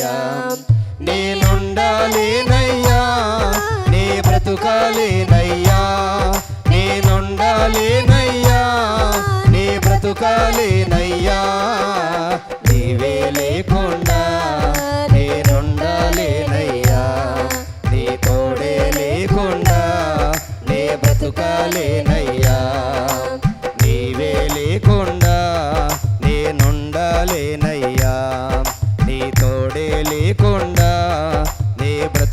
ప్రేమ నేనుండాలేనయ్యా. నే బ్రతుకాలేనయ్యా. నేనుండాలేనయ్యా. నే బ్రతుకాలేనయ్యా.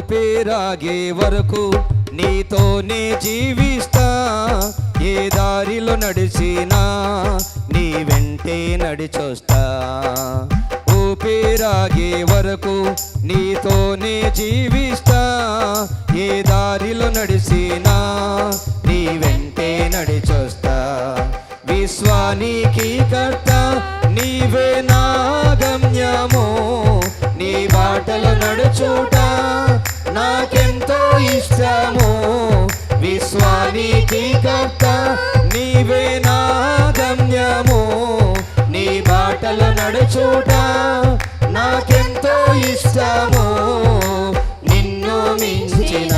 పేరాగే వరకు నీతోనే జీవిస్తా. ఏ దారిలో నడిచినా నీ వెంటే నడిచొస్తా. ఊపిరాగే వరకు నీతోనే జీవిస్తా. ఏ దారిలో నడిచినా నీ వెంటే నడిచొస్తా. విశ్వానికి కర్త నీవే నా గమ్యము నీ బాటలు నడుచుట. నాకెంతో ఇష్టము విశ్వానికి కర్త నీవే నా గమ్యము నీ బాటలు నడుచుట. నాకెంతో ఇష్టము నిన్ను మించిన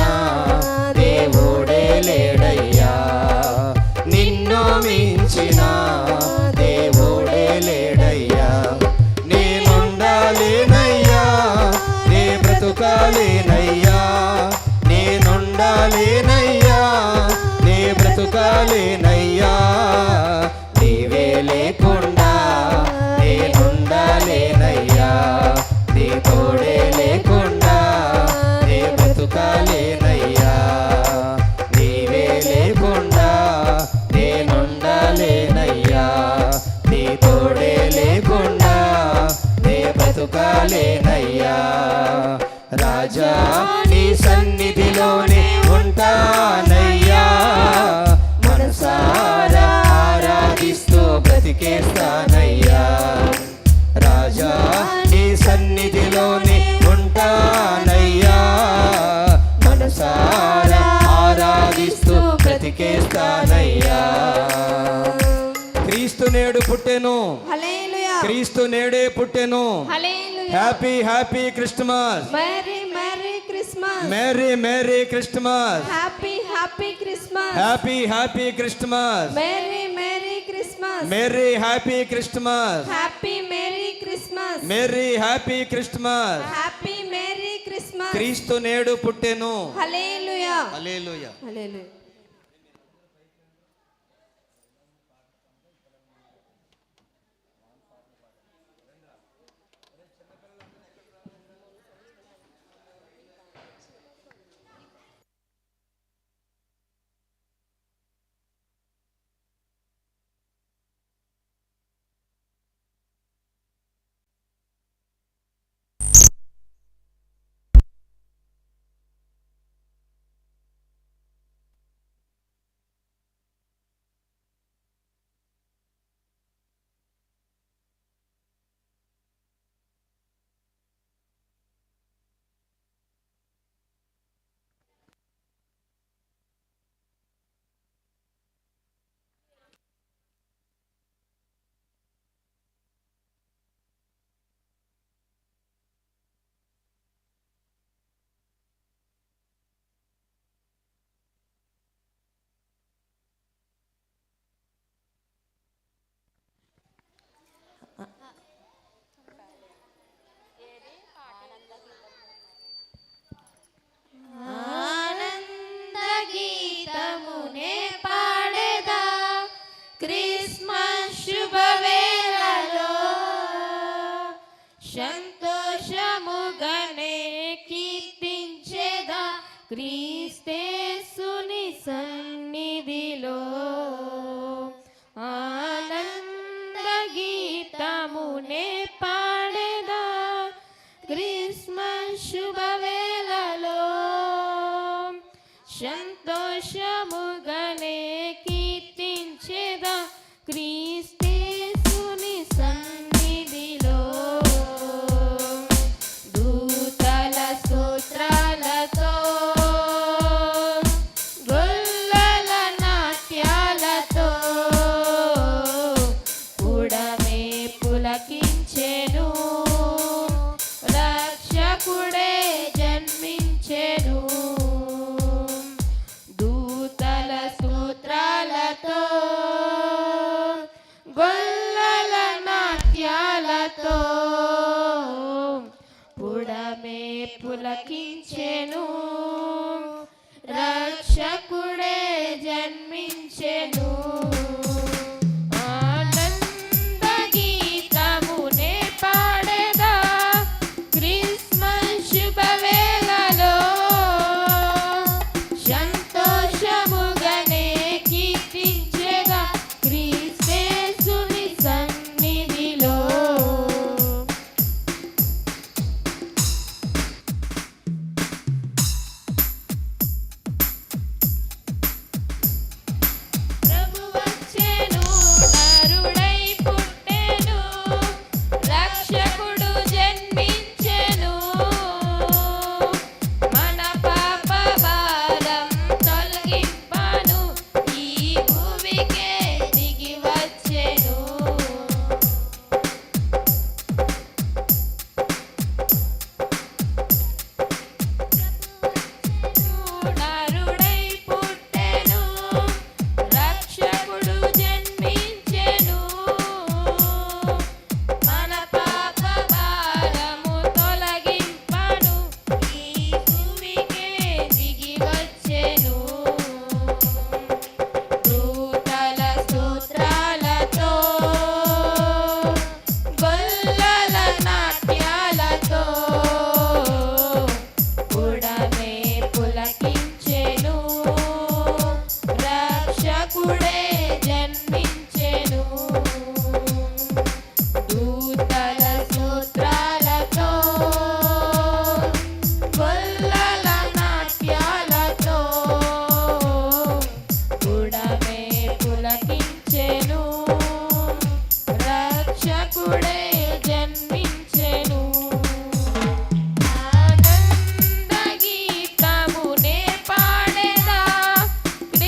నేనుండాలేనయ్యా నే బ్రతుకాలేనయ్యా. బ్రతికేస్తానయ్యా క్రీస్తు నేడు పుట్టెను. హల్లెలూయా. క్రీస్తు నేడే పుట్టెను. హల్లెలూయా. Happy happy Christmas merry merry Christmas. Merry merry Christmas happy happy Christmas. Happy happy Christmas merry merry Christmas. Merry happy Christmas happy merry Christmas. Merry happy Christmas happy merry Christmas. క్రీస్తు నేడు పుట్టెను. హల్లెలూయా. హల్లెలూయా. హల్లెలూయా. క్రీస్తేసుని సన్నిధిలో ఆనంద గీతమునే పాడేదా. క్రిస్మస్ శుభ నాదమే పులకించెను. రక్షకుడే జన్మించెను.